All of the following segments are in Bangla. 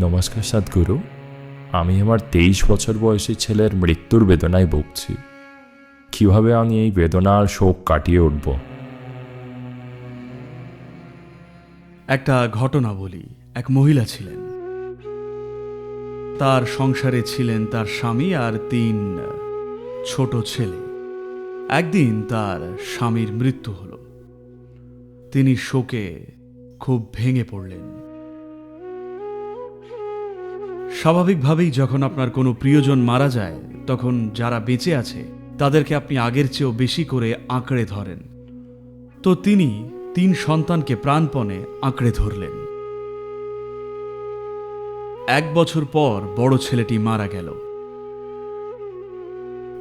নমস্কার সাদগুরু। আমি আমার তেইশ বছর বয়সী ছেলের মৃত্যুর বেদনায় ভুগছি। কীভাবে আমি এই বেদনার শোক কাটিয়ে উঠব? একটা ঘটনা বলি। এক মহিলা ছিলেন। তার সংসারে ছিলেন তার স্বামী আর তিন ছোট ছেলে। একদিন তার স্বামীর মৃত্যু হল। তিনি শোকে খুব ভেঙে পড়লেন। স্বাভাবিকভাবেই যখন আপনার কোনো প্রিয়জন মারা যায়, তখন যারা বেঁচে আছে, তাদেরকে আপনি আগের চেয়েও বেশি করে আঁকড়ে ধরেন। তো তিনি তিন সন্তানকে প্রাণপণে আঁকড়ে ধরলেন। এক বছর পর বড় ছেলেটি মারা গেল।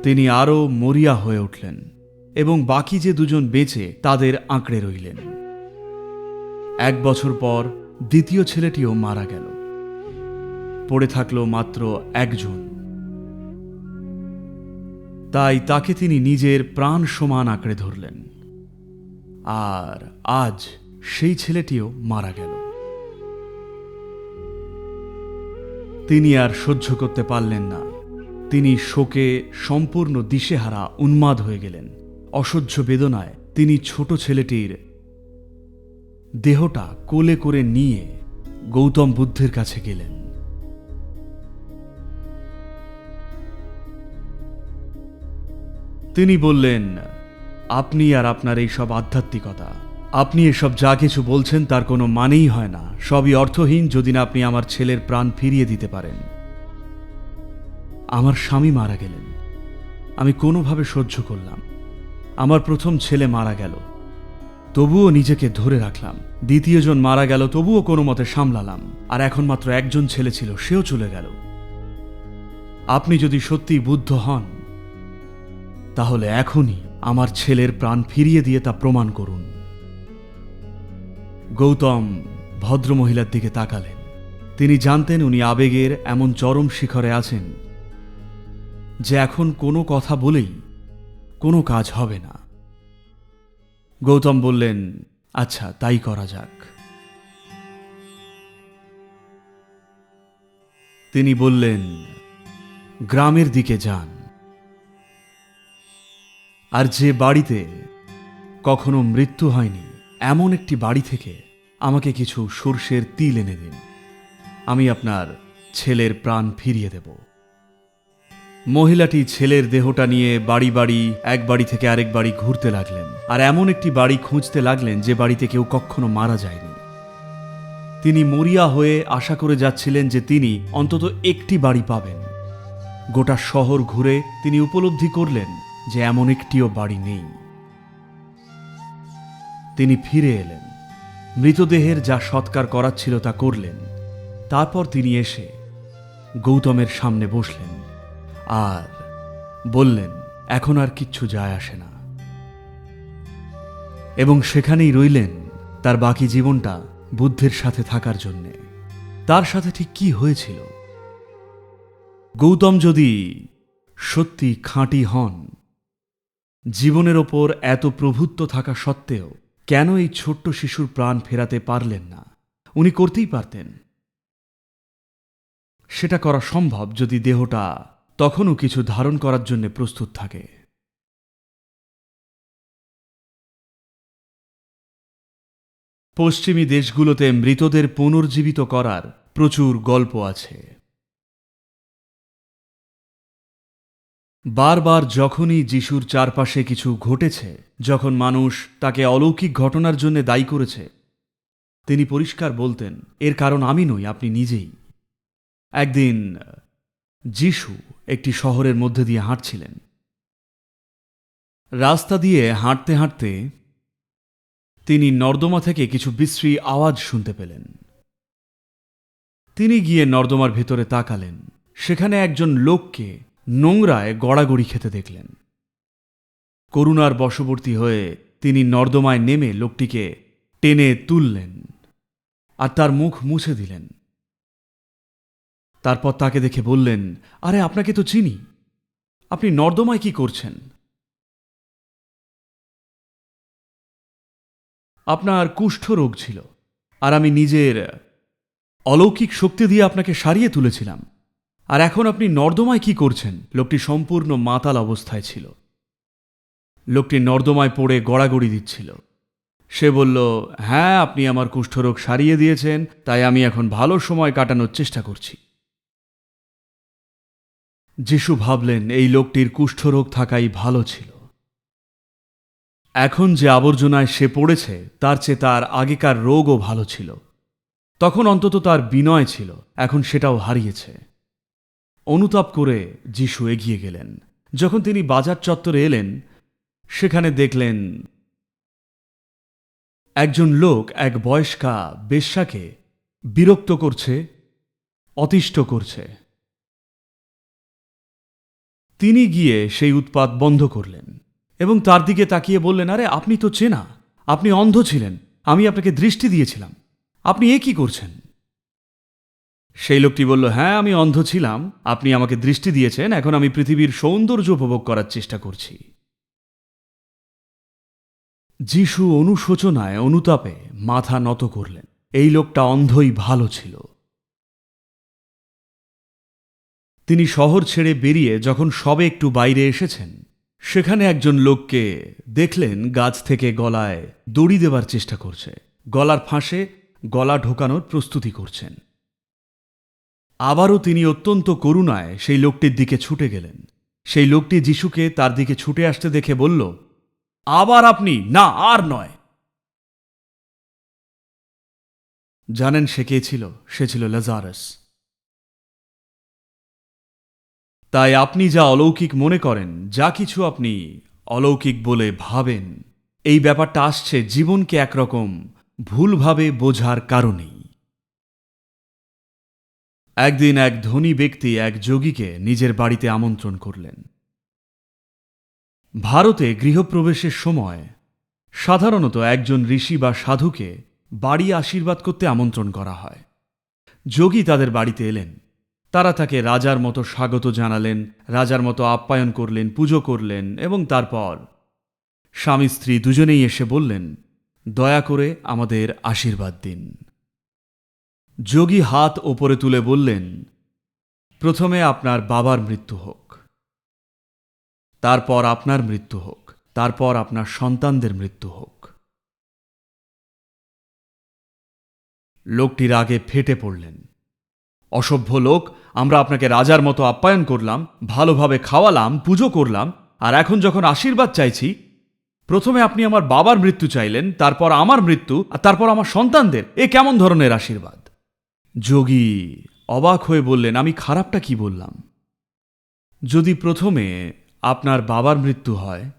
তিনি আরও মরিয়া হয়ে উঠলেন এবং বাকি যে দুজন বেঁচে, তাদের আঁকড়ে রইলেন। এক বছর পর দ্বিতীয় ছেলেটিও মারা গেল। পড়ে থাকল মাত্র একজন। তাই তাকে তিনি নিজের প্রাণ সমান আঁকড়ে ধরলেন। আর আজ সেই ছেলেটিও মারা গেল। তিনি আর সহ্য করতে পারলেন না। তিনি শোকে সম্পূর্ণ দিশেহারা উন্মাদ হয়ে গেলেন। অসহ্য বেদনায় তিনি ছোট ছেলেটির দেহটা কোলে করে নিয়ে গৌতম বুদ্ধের কাছে গেলেন। তিনি বললেন, আপনি আর আপনার এই সব আধ্যাত্মিকতা, আপনি এসব যা কিছু বলছেন তার কোনো মানেই হয় না, সবই অর্থহীন যদি না আপনি আমার ছেলের প্রাণ ফিরিয়ে দিতে পারেন। আমার স্বামী মারা গেলেন, আমি কোনোভাবে সহ্য করলাম। আমার প্রথম ছেলে মারা গেল, তবুও নিজেকে ধরে রাখলাম। দ্বিতীয়জন মারা গেল, তবুও কোনো মতে সামলালাম। আর এখন মাত্র একজন ছেলে ছিল, সেও চলে গেল। আপনি যদি সত্যিই বুদ্ধ হন তাহলে এখনই আমার ছেলের প্রাণ ফিরিয়ে দিয়ে তা প্রমাণ করুন। গৌতম ভদ্রমহিলার দিকে তাকালেন। তিনি জানতেন উনি আবেগের এমন চরম শিখরে আছেন যে এখন কোনো কথা বলেই কোনো কাজ হবে না। গৌতম বললেন আচ্ছা তাই করা যাক। তিনি বললেন, গ্রামের দিকে যান। আর যে বাড়িতে কখনো মৃত্যু হয়নি, এমন একটি বাড়ি থেকে আমাকে কিছু সর্ষের তিল এনে দিন। আমি আপনার ছেলের প্রাণ ফিরিয়ে দেব। মহিলাটি ছেলের দেহটা নিয়ে বাড়ি বাড়ি, এক বাড়ি থেকে আরেক বাড়ি ঘুরতে লাগলেন। আর এমন একটি বাড়ি খুঁজতে লাগলেন যে বাড়িতে কেউ কখনো মারা যায়নি। তিনি মরিয়া হয়ে আশা করে যাচ্ছিলেন যে তিনি অন্তত একটি বাড়ি পাবেন। গোটা শহর ঘুরে তিনি উপলব্ধি করলেন যে এমন একটিও বাড়ি নেই। তিনি ফিরে এলেন। মৃতদেহের যা সৎকার করার ছিল তা করলেন। তারপর তিনি এসে গৌতমের সামনে বসলেন আর বললেন, এখন আর কিচ্ছু যায় আসে না। এবং সেখানেই রইলেন তার বাকি জীবনটা বুদ্ধের সাথে থাকার জন্যে। তার সাথে ঠিক কি হয়েছিল? গৌতম যদি সত্যি খাঁটি হন জীবনের ওপর এত প্রভুত্ব থাকা সত্ত্বেও কেন এই ছোট্ট শিশুর প্রাণ ফেরাতে পারলেন না? উনি করতেই পারতেন। সেটা করা সম্ভব যদি দেহটা তখনও কিছু ধারণ করার জন্য প্রস্তুত থাকে। পশ্চিমী দেশগুলোতে মৃতদের পুনর্জীবিত করার প্রচুর গল্প আছে। বারবার যখনই যিশুর চারপাশে কিছু ঘটেছে, যখন মানুষ তাকে অলৌকিক ঘটনার জন্য দায়ী করেছে, তিনি পরিষ্কার বলতেন, এর কারণ আমি নই, আপনি নিজেই। একদিন, যিশু একটি শহরের মধ্যে দিয়ে হাঁটছিলেন। রাস্তা দিয়ে হাঁটতে হাঁটতে তিনি নর্দমা থেকে কিছু বিশ্রী আওয়াজ শুনতে পেলেন। তিনি গিয়ে নর্দমার ভেতরে তাকালেন। সেখানে একজন লোককে নোংরায় গড়াগড়ি খেতে দেখলেন। করুণার বশবর্তী হয়ে তিনি নর্দমায় নেমে লোকটিকে টেনে তুললেন আর তার মুখ মুছে দিলেন। তারপর তাকে দেখে বললেন, আরে, আপনাকে তো চিনি। আপনি নর্দমায় কি করছেন? আপনার কুষ্ঠ রোগ ছিল, আর আমি নিজের অলৌকিক শক্তি দিয়ে আপনাকে সারিয়ে তুলেছিলাম। আর এখন আপনি নর্দমায় কি করছেন? লোকটি সম্পূর্ণ মাতাল অবস্থায় ছিল। লোকটি নর্দমায় পড়ে গড়াগড়ি দিচ্ছিল। সে বলল হ্যাঁ আপনি আমার কুষ্ঠরোগ সারিয়ে দিয়েছেন, তাই আমি এখন ভালো সময় কাটানোর চেষ্টা করছি। যিশু ভাবলেন, এই লোকটির কুষ্ঠরোগ থাকাই ভালো ছিল। এখন যে আবর্জনায় সে পড়েছে, তার চেয়ে তার আগেকার রোগও ভালো ছিল। তখন অন্তত তার বিনয় ছিল, এখন সেটাও হারিয়েছে। অনুতাপ করে যিশু এগিয়ে গেলেন। যখন তিনি বাজার চত্বরে এলেন, সেখানে দেখলেন একজন লোক এক বয়স্কা বেশ্যাকে বিরক্ত করছে, অতিষ্ঠ করছে। তিনি গিয়ে সেই উৎপাত বন্ধ করলেন এবং তার দিকে তাকিয়ে বললেন, আরে, আপনি তো চেনা, আপনি অন্ধ ছিলেন, আমি আপনাকে দৃষ্টি দিয়েছিলাম। আপনি এ কি করছেন? সেই লোকটি বলল হ্যাঁ আমি অন্ধ ছিলাম। আপনি আমাকে দৃষ্টি দিয়েছেন। এখন আমি পৃথিবীর সৌন্দর্য উপভোগ করার চেষ্টা করছি। যিশু অনুশোচনায়, অনুতাপে মাথা নত করলেন। এই লোকটা অন্ধই ভালো ছিল। তিনি শহর ছেড়ে বেরিয়ে যখন সবে একটু বাইরে এসেছেন, সেখানে একজন লোককে দেখলেন গাছ থেকে গলায় দড়ি দেবার চেষ্টা করছে। গলার ফাঁসে গলা ঢোকানোর প্রস্তুতি করছেন। আবারও তিনি অত্যন্ত করুণায় সেই লোকটির দিকে ছুটে গেলেন। সেই লোকটি যিশুকে তার দিকে ছুটে আসতে দেখে বলল, আবার আপনি? না, আর নয়। জানেন সে কে ছিল? সে ছিল লাজারাস। তাই আপনি যা অলৌকিক মনে করেন, যা কিছু আপনি অলৌকিক বলে ভাবেন, এই ব্যাপারটা আসছে জীবনকে একরকম ভুলভাবে বোঝার কারণেই। একদিন এক ধনী ব্যক্তি এক যোগীকে নিজের বাড়িতে আমন্ত্রণ করলেন। ভারতে গৃহপ্রবেশের সময় সাধারণত একজন ঋষি বা সাধুকে বাড়ি আশীর্বাদ করতে আমন্ত্রণ করা হয়। যোগী তাদের বাড়িতে এলেন। তারা তাকে রাজার মতো স্বাগত জানালেন, রাজার মতো আপ্যায়ন করলেন, পুজো করলেন এবং তারপর স্বামী স্ত্রী দুজনেই এসে বললেন, দয়া করে আমাদের আশীর্বাদ দিন। যোগী হাত ওপরে তুলে বললেন, প্রথমে আপনার বাবার মৃত্যু হোক, তারপর আপনার মৃত্যু হোক, তারপর আপনার সন্তানদের মৃত্যু হোক। লোকটির আগে ফেটে পড়লেন। অসভ্য লোক, আমরা আপনাকে রাজার মতো আপ্যায়ন করলাম, ভালোভাবে খাওয়ালাম, পুজো করলাম, আর এখন যখন আশীর্বাদ চাইছি, প্রথমে আপনি আমার বাবার মৃত্যু চাইলেন, তারপর আমার মৃত্যু, আর তারপর আমার সন্তানদের, এ কেমন ধরনের আশীর্বাদ? যোগী অবাক হয়ে বললেন, আমি খারাপটা কি বললাম? যদি প্রথমে আপনার বাবার মৃত্যু হয়,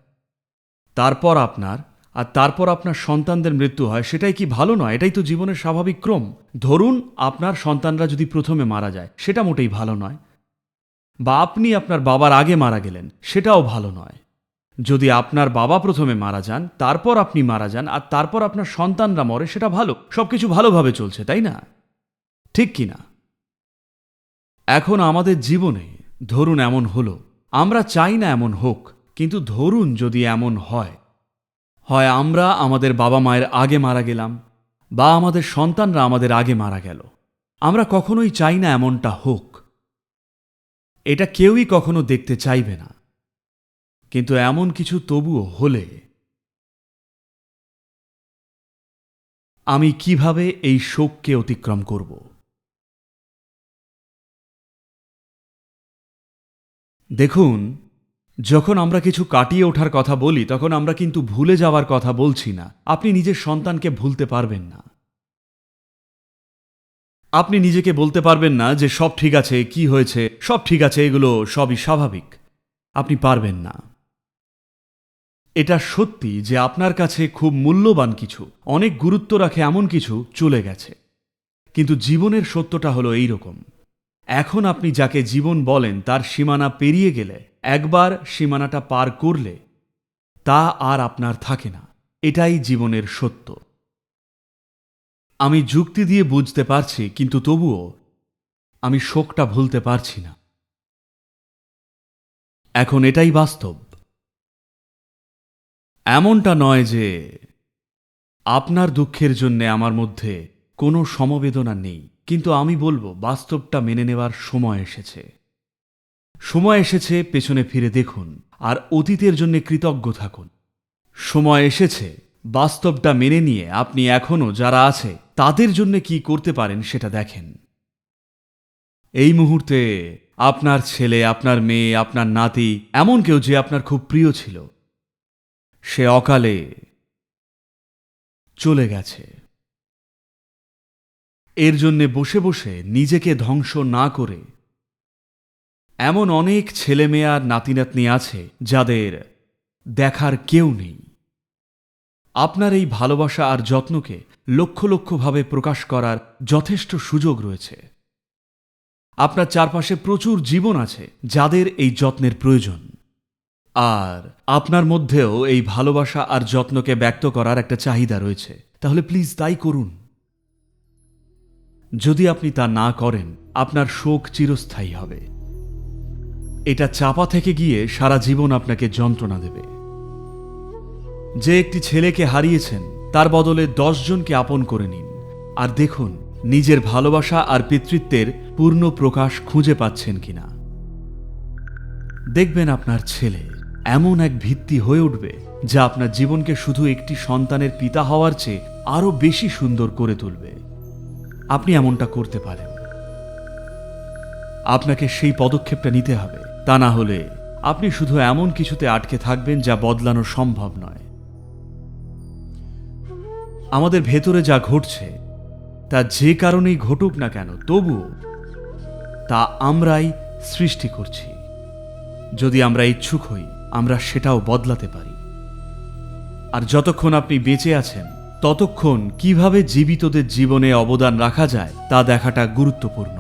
তারপর আপনার, আর তারপর আপনার সন্তানদের মৃত্যু হয়, সেটাই কি ভালো নয়? এটাই তো জীবনের স্বাভাবিক ক্রম। ধরুন আপনার সন্তানরা যদি প্রথমে মারা যায়, সেটা মোটেই ভালো নয়। বা আপনি আপনার বাবার আগে মারা গেলেন, সেটাও ভালো নয়। যদি আপনার বাবা প্রথমে মারা যান, তারপর আপনি মারা যান, আর তারপর আপনার সন্তানরা মরে, সেটা ভালো। সবকিছু ভালোভাবে চলছে, তাই না? ঠিক কি না এখন আমাদের জীবনে ধরুন এমন হলো, আমরা চাই না এমন হোক, কিন্তু ধরুন যদি এমন হয় হয় আমরা আমাদের বাবা মায়ের আগে মারা গেলাম, বা আমাদের সন্তানরা আমাদের আগে মারা গেল। আমরা কখনোই চাই না এমনটা হোক। এটা কেউই কখনো দেখতে চাইবে না। কিন্তু এমন কিছু তবুও হলে আমি কীভাবে এই শোককে অতিক্রম করব? দেখুন, যখন আমরা কিছু কাটিয়ে ওঠার কথা বলি, তখন আমরা কিন্তু ভুলে যাওয়ার কথা বলছি না। আপনি নিজের সন্তানকে ভুলতে পারবেন না। আপনি নিজেকে বলতে পারবেন না যে, সব ঠিক আছে, কি হয়েছে? সব ঠিক আছে, এগুলো সবই স্বাভাবিক। আপনি পারবেন না। এটা সত্যি যে, আপনার কাছে খুব মূল্যবান কিছু, অনেক গুরুত্ব রাখে এমন কিছু চলে গেছে। কিন্তু জীবনের সত্যটা হলো এই রকম এখন আপনি যাকে জীবন বলেন, তার সীমানা পেরিয়ে গেলে, একবার সীমানাটা পার করলে, তা আর আপনার থাকে না। এটাই জীবনের সত্য। আমি যুক্তি দিয়ে বুঝতে পারছি, কিন্তু তবুও আমি শোকটা ভুলতে পারছি না। এখন এটাই বাস্তব। এমনটা নয় যে আপনার দুঃখের জন্যে আমার মধ্যে কোনো সমবেদনা নেই। কিন্তু আমি বলব, বাস্তবটা মেনে নেওয়ার সময় এসেছে। সময় এসেছে পেছনে ফিরে দেখুন, আর অতীতের জন্য কৃতজ্ঞ থাকুন। সময় এসেছে, বাস্তবটা মেনে নিয়ে আপনি এখনও যারা আছে, তাদের জন্য কি করতে পারেন সেটা দেখেন। এই মুহূর্তে আপনার ছেলে, আপনার মেয়ে, আপনার নাতি, এমন কেউ যে আপনার খুব প্রিয় ছিল, সে অকালে চলে গেছে। এর জন্যে বসে বসে নিজেকে ধ্বংস না করে। এমন অনেক ছেলেমেয়ে আর নাতিনাতনি আছে যাদের দেখার কেউ নেই। আপনার এই ভালোবাসা আর যত্নকে লক্ষ লক্ষভাবে প্রকাশ করার যথেষ্ট সুযোগ রয়েছে। আপনার চারপাশে প্রচুর জীবন আছে যাদের এই যত্নের প্রয়োজন। আর আপনার মধ্যেও এই ভালোবাসা আর যত্নকে ব্যক্ত করার একটা চাহিদা রয়েছে। তাহলে প্লিজ তাই করুন। যদি আপনি তা না করেন, আপনার শোক চিরস্থায়ী হবে। এটা চাপা থেকে গিয়ে সারা জীবন আপনাকে যন্ত্রণা দেবে। যে একটি ছেলেকে হারিয়েছেন, তার বদলে জনকে আপন করে নিন। আর দেখুন, নিজের ভালোবাসা আর পিতৃত্বের পূর্ণ প্রকাশ খুঁজে পাচ্ছেন কিনা। দেখবেন আপনার ছেলে এমন এক ভিত্তি হয়ে উঠবে, যা আপনার জীবনকে শুধু একটি সন্তানের পিতা হওয়ার চেয়ে আরও বেশি সুন্দর করে তুলবে। আপনি এমনটা করতে পারেন। আপনাকে সেই পদক্ষেপটা নিতে হবে। তা না হলে আপনি শুধু এমন কিছুতে আটকে থাকবেন যা বদলানো সম্ভব নয়। আমাদের ভেতরে যা ঘটছে, তা যে কারণেই ঘটুক না কেন তবুও তা আমরাই সৃষ্টি করছি। যদি আমরা ইচ্ছুক হই, আমরা সেটাও বদলাতে পারি। আর যতক্ষণ আপনি বেঁচে আছেন ততক্ষণ কীভাবে জীবিতদের জীবনে অবদান রাখা যায় তা দেখাটা গুরুত্বপূর্ণ।